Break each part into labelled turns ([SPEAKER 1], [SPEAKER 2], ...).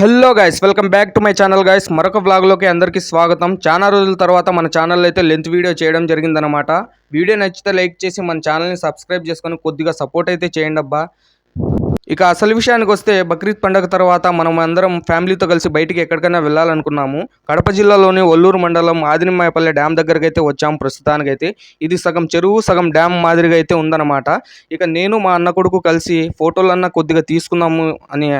[SPEAKER 1] Hello guys welcome back to my channel guys మరొక వ్లాగ్లోకి అందరికీ స్వాగతం. చాలా రోజుల తర్వాత మన ఛానల్ అయితే లెంత్ వీడియో చేయడం జరిగిందనమాట వీడియో నచ్చితే లైక్ చేసి మన ఛానల్ని సబ్స్క్రైబ్ చేసుకొని కొద్దిగా సపోర్ట్ అయితే చేయండి అబ్బా. ఇక అసలు విషయానికి వస్తే బక్రీద్ పండగ తర్వాత మనం అందరం ఫ్యామిలీతో కలిసి బయటికి ఎక్కడికైనా వెళ్ళాలనుకున్నాము. కడప జిల్లాలోని ఒల్లూరు మండలం ఆదినిమాయపల్లె డ్యామ్ దగ్గరికి అయితే వచ్చాము ప్రస్తుతానికైతే. ఇది సగం చెరువు సగం డ్యామ్ మాదిరిగా అయితే ఉందన్నమాట. ఇక నేను మా అన్న కొడుకు కలిసి ఫోటోలన్నా కొద్దిగా తీసుకుందాము అని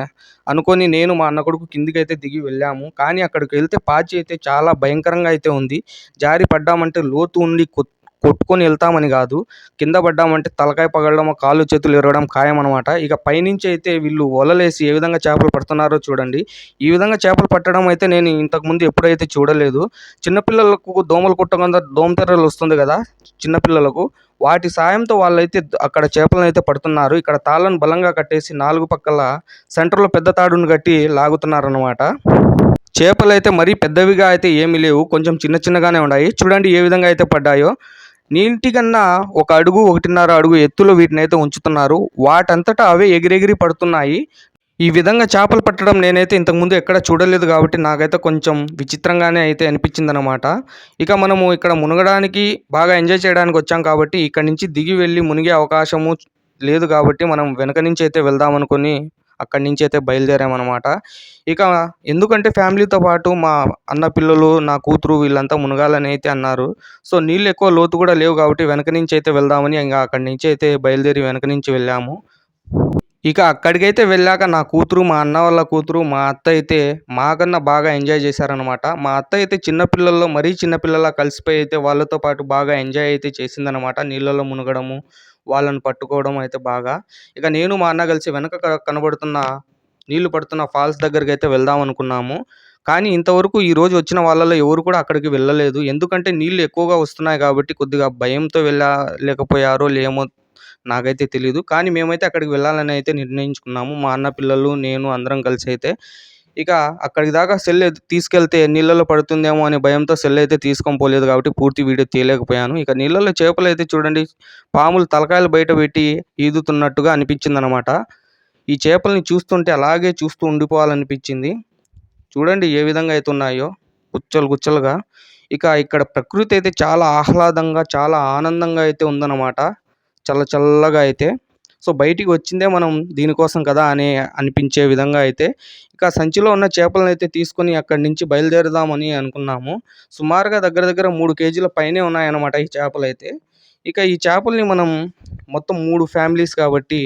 [SPEAKER 1] అనుకొని నేను మా అన్న కొడుకు కిందికి అయితే దిగి వెళ్ళాము. కానీ అక్కడికి వెళ్తే పాచి అయితే చాలా భయంకరంగా అయితే ఉంది. జారి పడ్డామంటే లోతు ఉండి కొత్త కొట్టుకొని వెళ్తామని కాదు కింద పడ్డామంటే తలకాయ పగలడం కాళ్ళు చేతులు ఎరగడం ఖాయం అనమాట ఇక పైనుంచి అయితే వీళ్ళు వలలేసి ఏ విధంగా చేపలు పడుతున్నారో చూడండి. ఈ విధంగా చేపలు పట్టడం అయితే నేను ఇంతకుముందు ఎప్పుడైతే చూడలేదు. చిన్నపిల్లలకు దోమలు కుట్టకుండా దోమతెర్రలు వస్తుంది కదా చిన్నపిల్లలకు. వాటి సాయంతో వాళ్ళైతే అక్కడ చేపలను అయితే పడుతున్నారు. ఇక్కడ తాళ్ళను బలంగా కట్టేసి నాలుగు పక్కల సెంటర్లో పెద్ద తాడును కట్టి లాగుతున్నారనమాట చేపలు అయితే మరీ పెద్దవిగా అయితే ఏమీ లేవు. కొంచెం చిన్న చిన్నగానే ఉన్నాయి. చూడండి ఏ విధంగా అయితే పడ్డాయో. నీటి కన్నా ఒక అడుగు ఒకటిన్నర అడుగు ఎత్తులో వీటిని అయితే ఉంచుతున్నారు. వాటంతటా అవే ఎగిరెగిరి పడుతున్నాయి. ఈ విధంగా చేపలు పట్టడం నేనైతే ఇంతకుముందు ఎక్కడ చూడలేదు కాబట్టి నాకైతే కొంచెం విచిత్రంగానే అయితే అనిపించింది అనమాట ఇక మనము ఇక్కడ మునగడానికి బాగా ఎంజాయ్ చేయడానికి వచ్చాం కాబట్టి ఇక్కడ నుంచి దిగి వెళ్ళి మునిగే అవకాశము లేదు కాబట్టి మనం వెనక నుంచి అయితే వెళ్దాం అనుకొని అక్కడి నుంచి అయితే బయలుదేరామన్నమాట. ఇక ఎందుకంటే ఫ్యామిలీతో పాటు మా అన్న పిల్లలు నా కూతురు వీళ్ళంతా మునగాలని అయితే అన్నారు. సో నీళ్ళు ఎక్కువ లోతు కూడా లేవు కాబట్టి వెనక నుంచి అయితే వెళ్దామని ఇంకా అక్కడి నుంచి అయితే బయలుదేరి వెనక నుంచి వెళ్ళాము. ఇక అక్కడికైతే వెళ్ళాక నా కూతురు మా అన్న వాళ్ళ కూతురు మా అత్త అయితే మాకన్నా బాగా ఎంజాయ్ చేశారనమాట మా అత్త అయితే చిన్నపిల్లల్లో మరీ చిన్నపిల్లల కలిసిపోయి అయితే వాళ్ళతో పాటు బాగా ఎంజాయ్ అయితే చేసిందనమాట నీళ్ళలో మునగడము. వాళ్ళని పట్టుకోవడం అయితే బాగా. ఇక నేను మా అన్న కలిసి వెనక కనబడుతున్న నీళ్ళు పడుతున్న ఫాల్స్ దగ్గరికి అయితే వెళ్దాం అనుకున్నాము. కానీ ఇంతవరకు ఈ రోజు వచ్చిన వాళ్ళలో ఎవరు కూడా అక్కడికి వెళ్ళలేదు. ఎందుకంటే నీళ్ళు ఎక్కువగా వస్తున్నాయి కాబట్టి కొద్దిగా భయంతో వెళ్ళలేకపోయారో లేమో నాకైతే తెలియదు కానీ మేమైతే అక్కడికి వెళ్ళాలని అయితే నిర్ణయించుకున్నాము. మా అన్న పిల్లలు నేను అందరం కలిసి అయితే ఇక అక్కడికి దాకా సెల్ తీసుకెళ్తే నీళ్ళలో పడుతుందేమో అనే భయంతో సెల్ అయితే తీసుకొని పోలేదు కాబట్టి పూర్తి వీడియో తీయలేకపోయాను. ఇక నీళ్ళలో చేపలు అయితే చూడండి పాములు తలకాయలు బయట పెట్టి ఈదుతున్నట్టుగా అనిపించింది అనమాట ఈ చేపల్ని చూస్తుంటే అలాగే చూస్తూ ఉండిపోవాలనిపించింది. చూడండి ఏ విధంగా అయితే ఉన్నాయో గుచ్చలు గుచ్చలుగా. ఇక ఇక్కడ ప్రకృతి అయితే చాలా ఆహ్లాదంగా చాలా ఆనందంగా అయితే ఉందన్నమాట. చల్ల చల్లగా అయితే. సో బయటికి వచ్చిందే మనం దీనికోసం కదా అని అనిపించే విధంగా అయితే ఇక సంచిలో ఉన్న చేపలను అయితే తీసుకొని అక్కడి నుంచి బయలుదేరదామని అనుకున్నాము. సుమారుగా దగ్గర దగ్గర మూడు కేజీల పైనే ఉన్నాయన్నమాట ఈ చేపలు అయితే. ఇక ఈ చేపల్ని మనం మొత్తం మూడు ఫ్యామిలీస్ కాబట్టి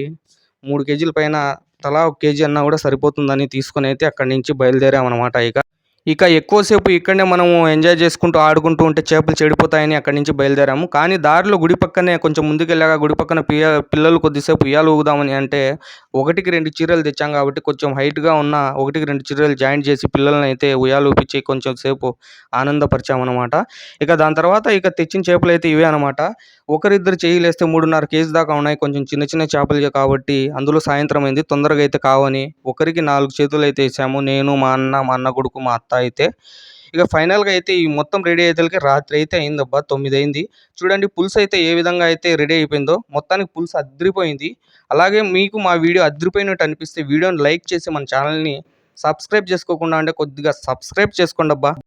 [SPEAKER 1] మూడు కేజీల పైన తలా ఒక కేజీ అన్నా కూడా సరిపోతుందని తీసుకొని అయితే అక్కడి నుంచి బయలుదేరామన్నమాట ఇక. ఇక ఎక్కువసేపు ఇక్కడనే మనము ఎంజాయ్ చేసుకుంటూ ఆడుకుంటూ ఉంటే చేపలు చెడిపోతాయని అక్కడి నుంచి బయలుదేరాము. కానీ దారిలో గుడి పక్కనే కొంచెం ముందుకెళ్ళాక గుడి పక్కన పియ పిల్లలు కొద్దిసేపు ఉయ్యాలు ఊగుదామని అంటే ఒకటికి రెండు చీరలు తెచ్చాం కాబట్టి కొంచెం హైట్గా ఉన్న ఒకటికి రెండు చీరలు జాయింట్ చేసి పిల్లల్ని అయితే ఉయ్యాలు ఊపించి కొంచెం సేపు ఆనందపరిచామన్నమాట. ఇక దాని తర్వాత ఇక తెచ్చిన చేపలు అయితే ఇవే అనమాట ఒకరిద్దరు చేయలేస్తే మూడున్నర కేజీ దాకా ఉన్నాయి. కొంచెం చిన్న చిన్న చేపలు కాబట్టి అందులో సాయంత్రం అయింది. తొందరగా అయితే కావని ఒకరికి నాలుగు చేతులు అయితే వేసాము. నేను మా అన్న మా అన్న కొడుకు మా అత్త అయితే ఇక ఫైనల్గా అయితే ఈ మొత్తం రెడీ అయ్యేసరికి రాత్రి అయితే అయిందబ్బా తొమ్మిది అయింది. చూడండి పులుసు అయితే ఏ విధంగా అయితే రెడీ అయిపోయిందో మొత్తానికి పులుసు అద్రిపోయింది. అలాగే మీకు మా వీడియో అద్రిపోయినట్టు అనిపిస్తే వీడియోని లైక్ చేసి మన ఛానల్ని సబ్స్క్రైబ్ చేసుకోకుండా అంటే కొద్దిగా సబ్స్క్రైబ్ చేసుకోండి అబ్బా.